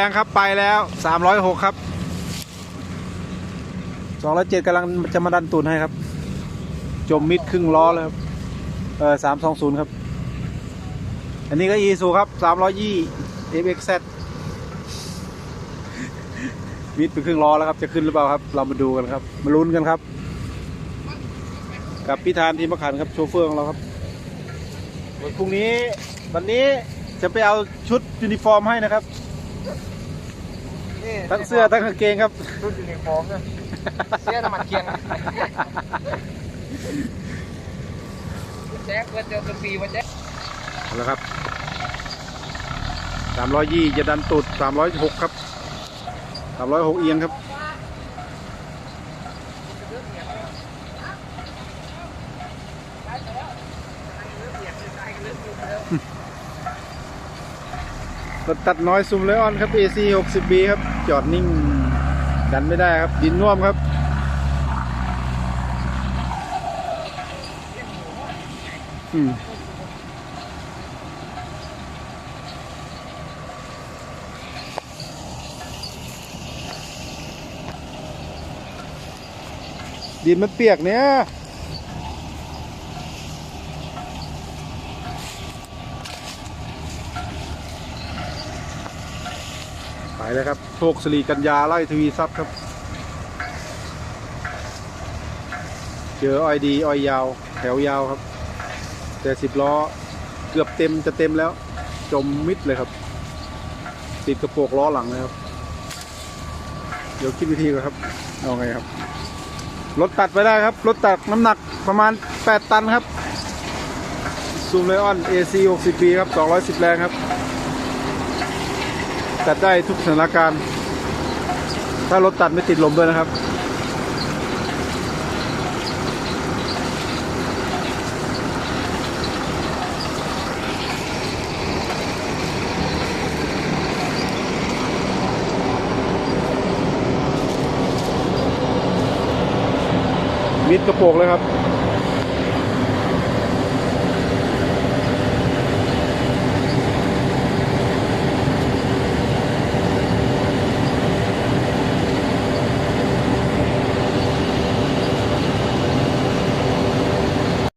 แรงครับไปแล้วสามร้อยหกครับสองร้อยเจ็ดกำลังจะมาดันตุนให้ครับ จมมิดครึ่งล้อเลยครับ เออสามสองศูนย์ครับ อันนี้ก็อีซูครับสามร้อยยี่เอฟเอ็กซมิดไปครึ่งล้อแล้วครับ จะขึ้นหรือเปล่าครับ เรามาดูกันครับ มาลุ้นกันครับ กับพี่ธานทีมขันครับ โชเฟอร์ของเราครับวันพรุ่งนี้วันนี้จะไปเอาชุดยูนิฟอร์มให้นะครับ นี่ทั้งเสื้อทั้งกางเกงครับชุดยูนิฟอร์มเนี่ยเสื้อน้ำมันเคียงแจ็คว่าเจอตัวปีมาแจ็คเอาละครับสามร้อยยี่จะดันตุดสามร้อยหกครับสามร้อยหกเอียงครับ รถตัดน้อยซูมเลออนครับ AC 60B ครับ จอดนิ่ง ดันไม่ได้ครับ ดินน่วมครับ อืมดินมันเปียกเนี่ย ไปเลยครับ โชคสิริกัญญาไล่ทวีทรัพย์ครับ เจออ้อยดีอ้อยยาว แถวยาวครับ แต่สิบล้อเกือบเต็มจะเต็มแล้ว จมมิดเลยครับ ติดกระโปรงล้อหลังเลยครับ เดี๋ยวคิดวิธีก่อนครับ เอาไงครับ รถตัดไปได้ครับ รถตัดน้ำหนักประมาณ 8 ตันครับซูมเลออน AC 60ปีครับ 210 แรงครับ ตัดได้ทุกสถานการณ์ ถ้ารถตัดไม่ติดลมด้วยนะครับ มิดกระโปรงเลยครับ